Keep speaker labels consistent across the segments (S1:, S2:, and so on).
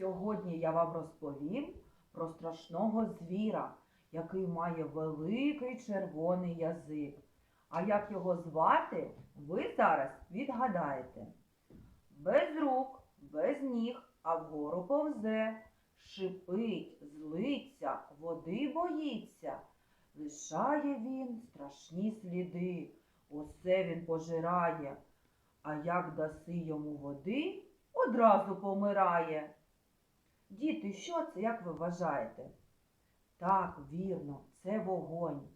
S1: Сьогодні я вам розповім про страшного звіра, який має великий червоний язик. А як його звати, ви зараз відгадаєте. Без рук, без ніг, а вгору повзе, шипить, злиться, води боїться. Лишає він страшні сліди, усе він пожирає, а як даси йому води, одразу помирає. Діти, що це, як ви вважаєте? Так, вірно, це вогонь.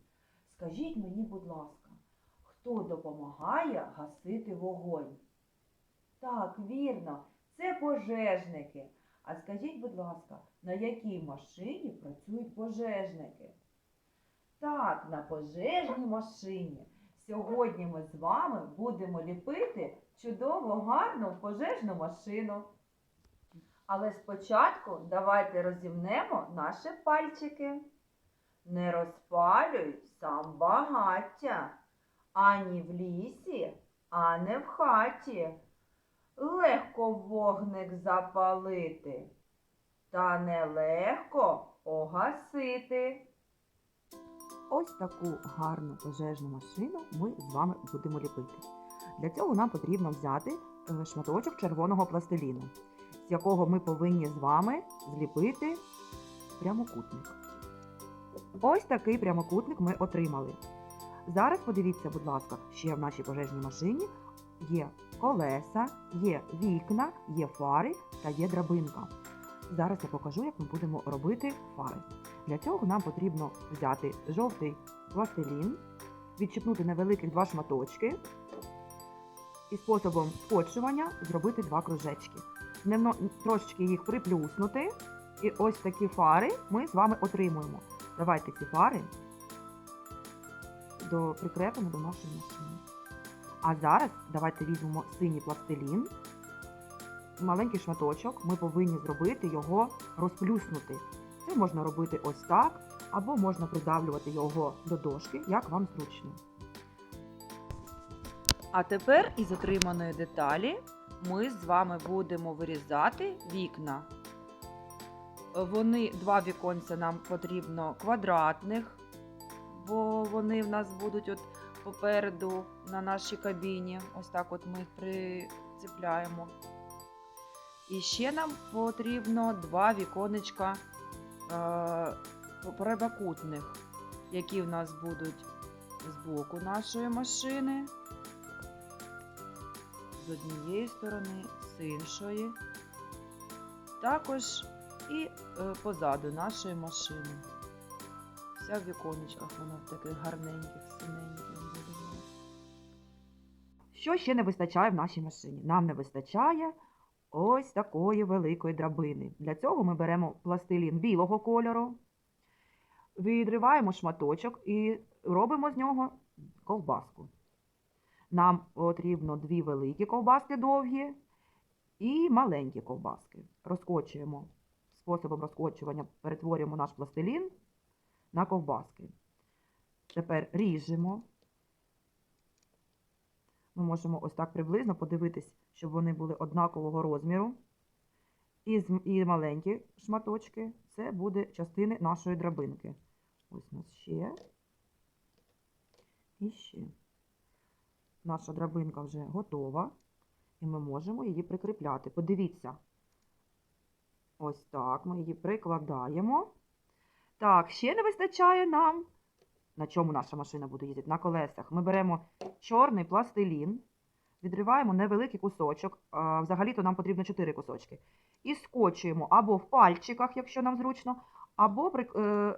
S1: Скажіть мені, будь ласка, хто допомагає гасити вогонь? Так, вірно, це пожежники. А скажіть, будь ласка, на якій машині працюють пожежники? Так, на пожежній машині. Сьогодні ми з вами будемо ліпити чудову гарну пожежну машину. Але спочатку давайте розімнемо наші пальчики. Не розпалюй сам багаття, ані в лісі, а не в хаті. Легко вогник запалити, та нелегко погасити. Ось таку гарну пожежну машину ми з вами будемо ліпити. Для цього нам потрібно взяти е, шматочок червоного пластиліну, з якого ми повинні з вами зліпити прямокутник. Ось такий прямокутник ми отримали. Зараз подивіться, будь ласка, ще в нашій пожежній машині є колеса, є вікна, є фари та є драбинка. Зараз я покажу, як ми будемо робити фари. Для цього нам потрібно взяти жовтий пластилін, відчіпнути невеликих два шматочки і способом скочування зробити два кружечки. Трошечки їх приплюснути, і ось такі фари ми з вами отримуємо. Давайте ці фари до, прикрепимо до нашої машини. А зараз давайте візьмемо синій пластилін, маленький шматочок, ми повинні зробити його розплюснути. Це можна робити ось так, або можна придавлювати його до дошки, як вам зручно. А тепер із отриманої деталі ми з вами будемо вирізати вікна. Вони, два віконця нам потрібно квадратних, бо вони в нас будуть от попереду на нашій кабіні. Ось так от ми їх прицепляємо. І ще нам потрібно два віконечка е, прямокутних, які в нас будуть з боку нашої машини, з однієї сторони, з іншої, також і е, позаду нашої машини. Вся в віконечках вона в таких гарненьких, синеньких. Що ще не вистачає в нашій машині? Нам не вистачає ось такої великої драбини. Для цього ми беремо пластилін білого кольору, відриваємо шматочок і робимо з нього ковбаску. Нам потрібно дві великі ковбаски довгі і маленькі ковбаски. Розкочуємо способом розкочування, перетворюємо наш пластилін на ковбаски. Тепер ріжемо. Ми можемо ось так приблизно подивитись, щоб вони були однакового розміру. І, і маленькі шматочки це буде частини нашої драбинки. Ось у нас ще. І ще. Наша драбинка вже готова, і ми можемо її прикріпляти. Подивіться. Ось так ми її прикладаємо. Так, ще не вистачає нам. На чому наша машина буде їздити? На колесах. Ми беремо чорний пластилін, відриваємо невеликий кусочок. Взагалі-то нам потрібно 4 кусочки. І скочуємо або в пальчиках, якщо нам зручно, або е.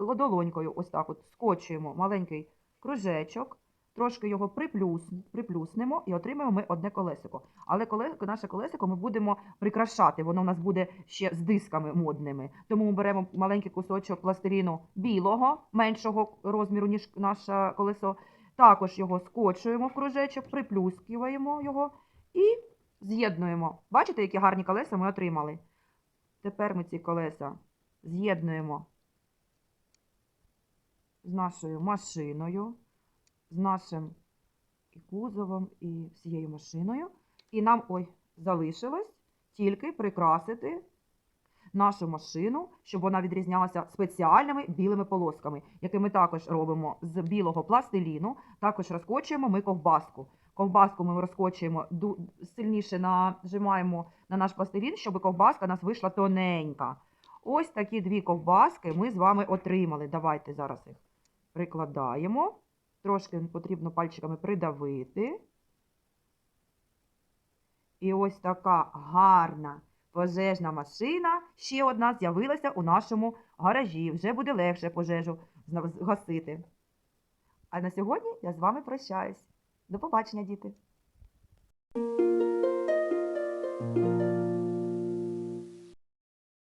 S1: Ось так от скочуємо маленький кружечок, трошки його приплюс, приплюснемо і отримаємо ми одне колесико. Але коле, наше колесико ми будемо прикрашати, воно у нас буде ще з дисками модними. Тому ми беремо маленький кусочок пластиліну білого, меншого розміру, ніж наше колесо. Також його скочуємо в кружечок, приплюскуємо його і з'єднуємо. Бачите, які гарні колеса ми отримали? Тепер ми ці колеса з'єднуємо з нашою машиною, з нашим і кузовом, і всією машиною. І нам ой, залишилось тільки прикрасити нашу машину, щоб вона відрізнялася спеціальними білими полосками, які ми також робимо з білого пластиліну. Також розкочуємо ми ковбаску. Ковбаску ми розкочуємо сильніше нажимаємо на наш пластилін, щоб ковбаска у нас вийшла тоненька. Ось такі дві ковбаски ми з вами отримали. Давайте зараз їх прикладаємо. Трошки потрібно пальчиками придавити. І ось така гарна пожежна машина, ще одна з'явилася у нашому гаражі. Вже буде легше пожежу згасити. А на сьогодні я з вами прощаюсь. До побачення, діти!